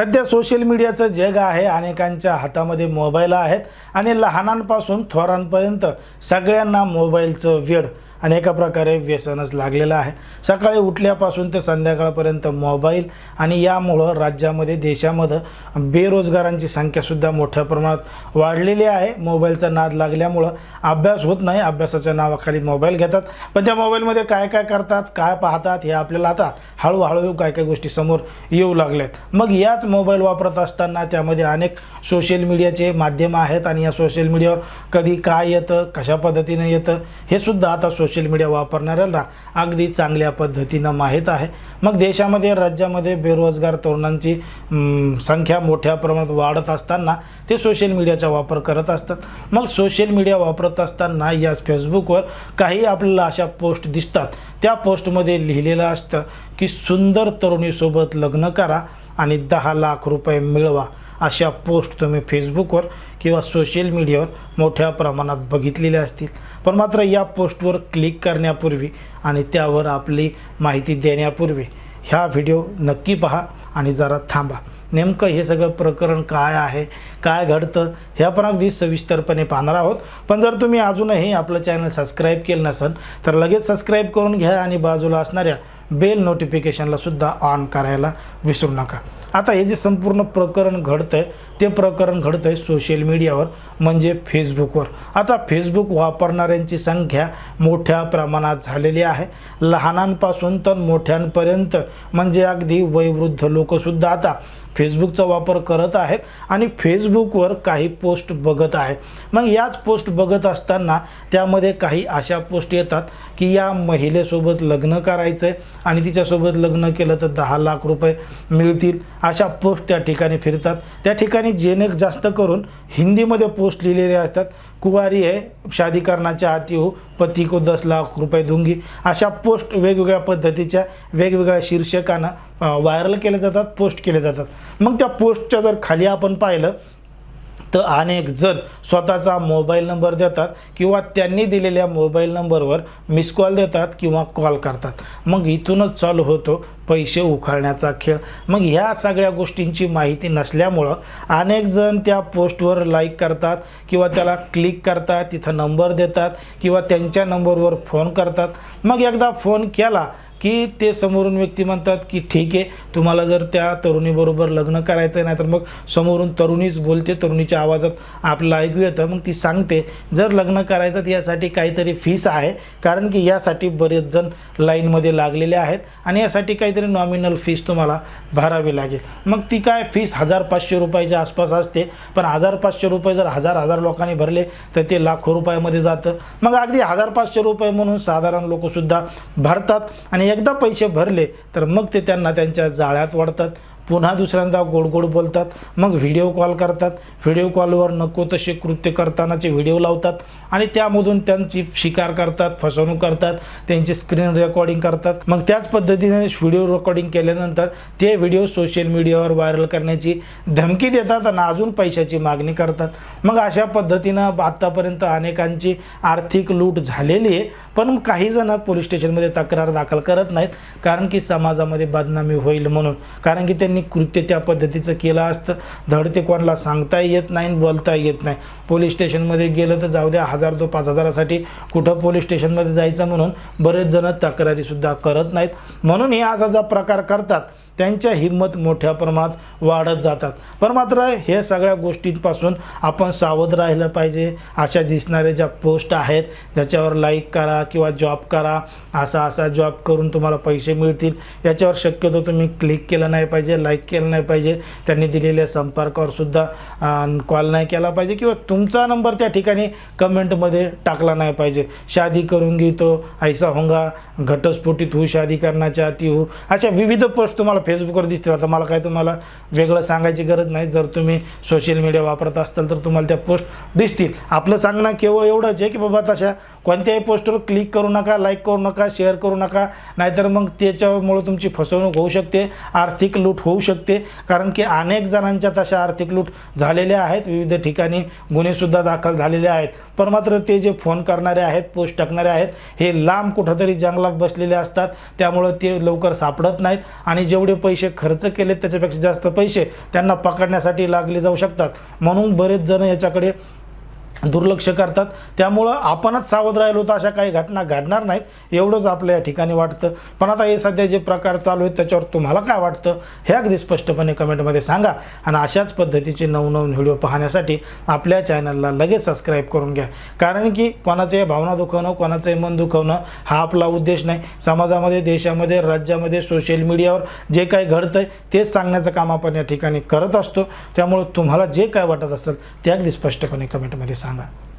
सध्या सोशल मीडियाचं जग आहे अनेकांच्या हातामध्ये मोबाईल आहेत आणि लहानांपासून थोरांपर्यंत सगळ्यांना मोबाईलचं वेड. आणि एका प्रकारे व्यसनच लागलेलं आहे. सकाळी उठल्यापासून ते संध्याकाळपर्यंत मोबाईल आणि यामुळं राज्यामध्ये देशामध्ये बेरोजगारांची संख्यासुद्धा मोठ्या प्रमाणात वाढलेली आहे. मोबाईलचा नाद लागल्यामुळं अभ्यास होत नाही. अभ्यासाच्या नावाखाली मोबाईल घेतात. पण त्या मोबाईलमध्ये काय काय करतात काय पाहतात हे आपल्याला आता हळूहळू काय काय गोष्टी समोर येऊ लागल्यात. मग याच मोबाईल वापरत असताना त्यामध्ये अनेक सोशल मीडियाचे माध्यम आहेत आणि या सोशल मीडियावर कधी काय येतं कशा पद्धतीनं येतं हे सुद्धा आता सोशल सोशल मीडिया वापरणाऱ्याला अगदी चांगल्या पद्धतीनं माहीत आहे. मग देशामध्ये राज्यामध्ये बेरोजगार तरुणांची संख्या मोठ्या प्रमाणात वाढत असताना ते सोशल मीडियाचा वापर करत असतात. मग सोशल मीडिया वापरत असताना याच फेसबुकवर काही आपल्याला अशा पोस्ट दिसतात. त्या पोस्टमध्ये लिहिलेलं असतं की सुंदर तरुणीसोबत लग्न करा आणि दहा लाख रुपये मिळवा. अशा पोस्ट तुम्ही फेसबुकवर किंवा सोशल मीडियावर मोठ्या प्रमाणात बघितलेल्या असतील. पण मात्र या पोस्टवर क्लिक करण्यापूर्वी आणि त्यावर आपली माहिती देण्यापूर्वी ह्या व्हिडिओ नक्की पहा आणि जरा थांबा. नेमकं हे सगळं प्रकरण काय आहे काय घडतं हे आपण अगदी सविस्तरपणे पाहणार आहोत. पण जर तुम्ही अजूनही आपलं चॅनल सबस्क्राईब केलं नसेल तर लगेच सबस्क्राईब करून घ्या आणि बाजूला असणाऱ्या बेल नोटिफिकेशनला सुद्धा ऑन करायला विसरू नका. आता हे जे संपूर्ण प्रकरण घडतं आहे ते प्रकरण घडतं आहे सोशल मीडियावर म्हणजे फेसबुकवर आता फेसबुक वापरणाऱ्यांची संख्या मोठ्या प्रमाणात झालेली आहे. लहानांपासून तर मोठ्यांपर्यंत म्हणजे अगदी वयोवृद्ध लोकसुद्धा आता फेसबुकचा वापर करत आहेत आणि फेसबुकवर काही पोस्ट बघत आहेत मग याच पोस्ट बघत असताना त्यामध्ये काही अशा पोस्ट येतात की या महिलेसोबत लग्न करायचं आहे आणि तिच्यासोबत लग्न केलं तर दहा लाख रुपये मिळतील अशा पोस्ट त्या ठिकाणी फिरतात. त्या ठिकाणी जेणे जास्त करून हिंदीमध्ये पोस्ट लिहिलेले असतात. कुवारी आहे शादी करण्याच्या आती हो पती को दस लाख रुपये दूंगी. अशा पोस्ट वेगवेगळ्या पद्धतीच्या वेगवेगळ्या शीर्षकानं व्हायरल केले जातात पोस्ट केले जातात. मग त्या पोस्टच्या जर खाली आपण पाहिलं तर अनेक जण स्वतःचा मोबाईल नंबर देतात किंवा त्यांनी दिलेल्या मोबाईल नंबरवर मिस कॉल देतात किंवा कॉल करतात. मग इथूनच चालू होतो पैसे उखाळण्याचा खेळ. मग ह्या सगळ्या गोष्टींची माहिती नसल्यामुळं अनेक जण त्या पोस्टवर लाईक करतात किंवा त्याला क्लिक करतात तिथं नंबर देतात किंवा त्यांच्या नंबरवर फोन करतात. मग एकदा फोन केला की ते समोरून व्यक्ती म्हणतात की ठीक आहे तुम्हाला जर त्या तरुणीबरोबर लग्न करायचं आहे नाही तर मग समोरून तरुणीच बोलते तरुणीच्या आवाजात आपलं ऐकू येतं. मग ती सांगते जर लग्न करायचं तर यासाठी काहीतरी फीस आहे कारण की यासाठी बरेच जण लाईनमध्ये लागलेले आहेत आणि यासाठी काहीतरी नॉमिनल फीस तुम्हाला भरावी लागेल. मग ती काय फीस हजार पाचशे रुपयाच्या आसपास असते पण हजार पाचशे रुपये जर हजार हजार लोकांनी भरले तर ते लाखो रुपयामध्ये जातं. मग अगदी हजार पाचशे रुपये म्हणून साधारण लोकसुद्धा भरतात आणि एकदा पैसे भरले तर मग ते त्यांना त्यांच्या जाळ्यात वाढतात पुन्हा दुसऱ्यांदा गोड गोड बोलतात. मग व्हिडिओ कॉल करतात. व्हिडिओ कॉलवर नको तसे कृत्य करतानाचे व्हिडिओ लावतात आणि त्यामधून त्यांची शिकार करतात फसवणूक करतात त्यांची स्क्रीन रेकॉर्डिंग करतात. मग त्याच पद्धतीने व्हिडिओ रेकॉर्डिंग केल्यानंतर ते व्हिडिओ सोशल मीडियावर व्हायरल करण्याची धमकी देतात आणि अजून पैशाची मागणी करतात. मग अशा पद्धतीनं आत्तापर्यंत अनेकांची आर्थिक लूट झालेली आहे. पण काही जण पोलीस स्टेशनमध्ये तक्रार दाखल करत नाहीत कारण की समाजामध्ये बदनामी होईल म्हणून. कारण की त्यांनी कृत्य त्या पद्धतीचं केलं असतं. धड ते कोणाला सांगताही येत नाही बोलता बोलताही येत नाही. पोलीस स्टेशनमध्ये गेलं तर जाऊ द्या हजार दो पाच हजारासाठी कुठं पोलीस स्टेशनमध्ये जायचं म्हणून बरेच जण तक्रारीसुद्धा करत नाहीत. म्हणून हे असा जा प्रकार करतात. त्यांच्या हिंमत मोठ्या प्रमाणात वाढत जातात. पण मात्र हे सगळ्या गोष्टींपासून आपण सावध राहिलं पाहिजे. अशा दिसणाऱ्या ज्या पोस्ट आहेत ज्याच्यावर लाईक करा किंवा जॉब करा असा असा जॉब करून तुम्हाला पैसे मिळतील. याच्यावर शक्यतो तुम्ही क्लिक केलं नाही पाहिजे लाईक केलं नाही पाहिजे. त्यांनी दिलेल्या संपर्कावर सुद्धा कॉल नाही केला पाहिजे किंवा तुमचा नंबर त्या ठिकाणी कमेंटमध्ये टाकला नाही पाहिजे. शादी करून घेतो ऐसा होंगा घटस्फोटीत होऊ शादी करण्याच्या आती होऊ. अशा विविध पोस्ट तुम्हाला फेसबुकवर दिसतील. आता मला काय तुम्हाला वेगळं सांगायची गरज नाही. जर तुम्ही सोशल मीडिया वापरत असाल तर तुम्हाला त्या पोस्ट दिसतील. आपलं सांगणं केवळ एवढंच आहे की बाबा तशा कोणत्याही पोस्टवर क्लिक करू नका लाईक करू नका शेअर करू नका. नाहीतर मग त्याच्यामुळं तुमची फसवणूक होऊ शकते आर्थिक लूट होऊ शकते. कारण की अनेक जणांच्या तशा आर्थिक लूट झालेल्या आहेत. विविध ठिकाणी गुन्हेसुद्धा दाखल झालेले आहेत. पण मात्र ते जे फोन करणारे आहेत पोस्ट टाकणारे आहेत हे लांब कुठंतरी जंगलात बसलेले असतात. त्यामुळं ते लवकर सापडत नाहीत. आणि जेवढे पैसे खर्च केलेत त्याच्यापेक्षा जास्त पैसे त्यांना पकडण्यासाठी लागले जाऊ शकतात. म्हणून बरेच जण याच्याकडे दुर्लक्ष करतात. त्यामुळं आपणच सावध राहिलो तर अशा काही घटना घडणार नाहीत एवढंच आपल्या या ठिकाणी वाटतं. पण आता हे सध्या जे प्रकार चालू आहेत त्याच्यावर तुम्हाला काय वाटतं हे अगदी स्पष्टपणे कमेंटमध्ये सांगा. आणि अशाच पद्धतीचे नवनवीन व्हिडिओ पाहण्यासाठी आपल्या चॅनलला लगेच सबस्क्राईब करून घ्या. कारण की कोणाचे भावना दुखवणं कोणाचंही मन दुखवणं हा आपला उद्देश नाही. समाजामध्ये देशामध्ये राज्यामध्ये सोशल मीडियावर जे काही घडतं आहे तेच सांगण्याचं काम आपण या ठिकाणी करत असतो. त्यामुळं तुम्हाला जे काय वाटत असेल ते अगदी स्पष्टपणे कमेंटमध्ये सांगा. 三百。